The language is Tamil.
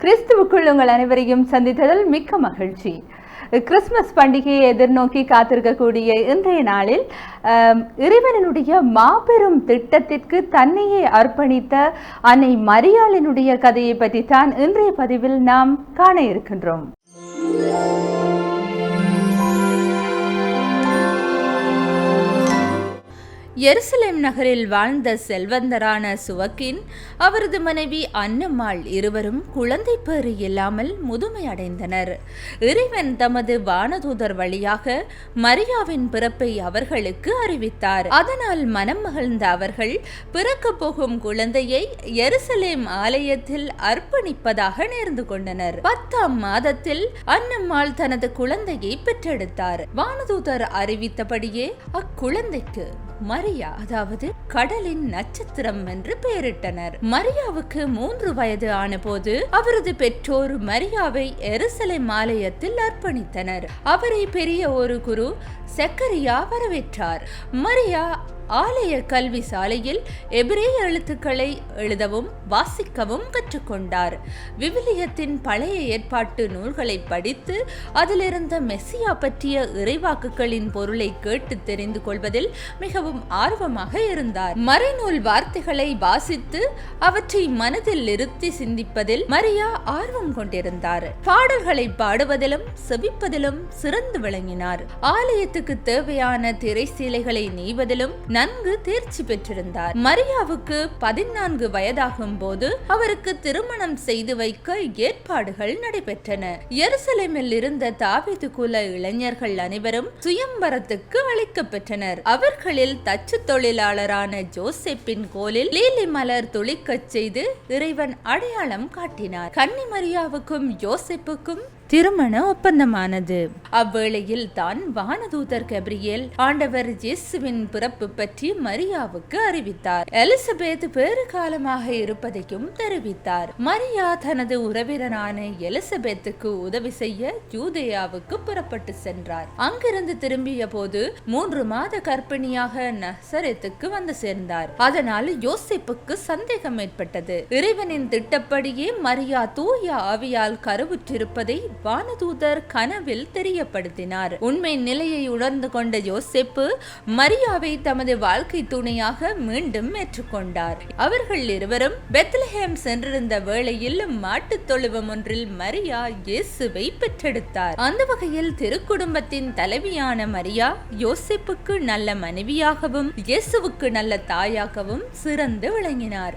கிறிஸ்துவுக்குள் உங்கள் அனைவரையும் சந்தித்ததில் மிக்க மகிழ்ச்சி. கிறிஸ்மஸ் பண்டிகையை எதிர்நோக்கி காத்திருக்கக்கூடிய இன்றைய நாளில் ஆம், இறைவனுடைய மாபெரும் திட்டத்திற்கு தன்னையே அர்ப்பணித்த அன்னை மரியாளினுடைய கதையை பற்றி தான் இன்றைய பதிவில் நாம் காண இருக்கின்றோம். எருசலேம் நகரில் வாழ்ந்த செல்வந்தரான சுவக்கின் அவரது மனைவி அன்னம்மாள் இருவரும் குழந்தை பேறு இல்லாமல் முதுமை அடைந்தனர் இறைவன் தமது வானதூதர் வழியாக மரியாவின் பிறப்பை அவர்களுக்கு அறிவித்தார். அதனால் மனம் மகிழ்ந்த அவர்கள் பிறக்கப் போகும் குழந்தையை எருசலேம் ஆலயத்தில் அர்ப்பணிப்பதாக நேர்ந்து கொண்டனர். பத்தாம் மாதத்தில் அன்னம்மாள் தனது குழந்தையை பெற்றெடுத்தார். வானதூதர் அறிவித்தபடியே அக்குழந்தைக்கு மரியா அதாவது கடலின் நட்சத்திரம் என்று பெயரிட்டனர். மரியாவுக்கு மூன்று வயது ஆனபோது அவரது பெற்றோர் மரியாவை எருசலை மாலயத்தில் அர்ப்பணித்தனர். அவரை பெரிய ஒரு குரு செக்கரியா வரவேற்றார். மரியா ஆலய கல்வி சாலையில் எபிரேய எழுத்துக்களை எழுதவும் வாசிக்கவும் கற்றுக்கொண்டார். விவிலியத்தின் பழைய ஏற்பாட்டு நூல்களை படித்து அதிலிருந்த மெஸ்ஸியா பற்றிய இறைவாக்குகளின் பொருளை கேட்டு தெரிந்து கொள்வதில் மிகவும் ஆர்வமாக இருந்தார். மறைநூல் வார்த்தைகளை வாசித்து அவற்றை மனதில் நிறுத்தி சிந்திப்பதில் மரியா ஆர்வம் கொண்டிருந்தார். பாடல்களை பாடுவதிலும் செவிப்பதிலும் சிறந்து விளங்கினார். ஆலயத்துக்கு தேவையான திரை சீலைகளை நெய்வதிலும் நன்கு தேர்ச்சி பெற்றிருந்தார். மரியாவுக்கு பதினான்கு வயதாகும் போது அவருக்கு திருமணம் செய்து வைக்க ஏற்பாடுகள் நடைபெற்றன. எருசலேமில் இருந்த தாவிது குல இளைஞர்கள் அனைவரும் சுயம்பரத்துக்கு அழைக்கப்பெற்றனர். அவர்களில் தச்சு தொழிலாளரான ஜோசப்பின் கோலில் லீலி மலர் துளிக்கச் செய்து இறைவன் அடையாளம் காட்டினார். கன்னி மரியாவுக்கும் யோசேப்புக்கும் திருமண ஒப்பந்தமானது. அவ்வேளையில் தான் வானதூதர் கபிரியேல் ஆண்டவர் இயேசுவின் பிறப்பு பற்றி மரியாவுக்கு அறிவித்தார். எலிசபெத் பேறு காலமாக இருப்பதையும் தெரிவித்தார். மரியா தனது உறவினரான எலிசபெத்துக்கு உதவி செய்ய யூதேயாவுக்கு புறப்பட்டு சென்றார். அங்கிருந்து திரும்பிய போது மூன்று மாத கர்ப்பிணியாக நசரத்துக்கு வந்து சேர்ந்தார். அதனால் யோசிப்புக்கு சந்தேகம் ஏற்பட்டது. இறைவனின் திட்டப்படியே மரியா தூய ஆவியால் கருவுற்றிருப்பதை வானதூதர் கனவில் தெரியப்படுத்தினார். உண்மை நிலையை உணர்ந்து கொண்ட யோசிப்பு மரியாவை தமது வாழ்க்கை துணையாக மீண்டும் ஏற்றுக்கொண்டார். அவர்கள் இருவரும் பெத்லஹேம் சென்றிருந்த வேளையில் மாட்டுத் தொழுவம் ஒன்றில் மரியா இயேசுவை பெற்றெடுத்தார். அந்த வகையில் திருக்குடும்பத்தின் தலைவியான மரியா யோசிப்புக்கு நல்ல மனைவியாகவும் இயேசுவுக்கு நல்ல தாயாகவும் சிறந்து விளங்கினார்.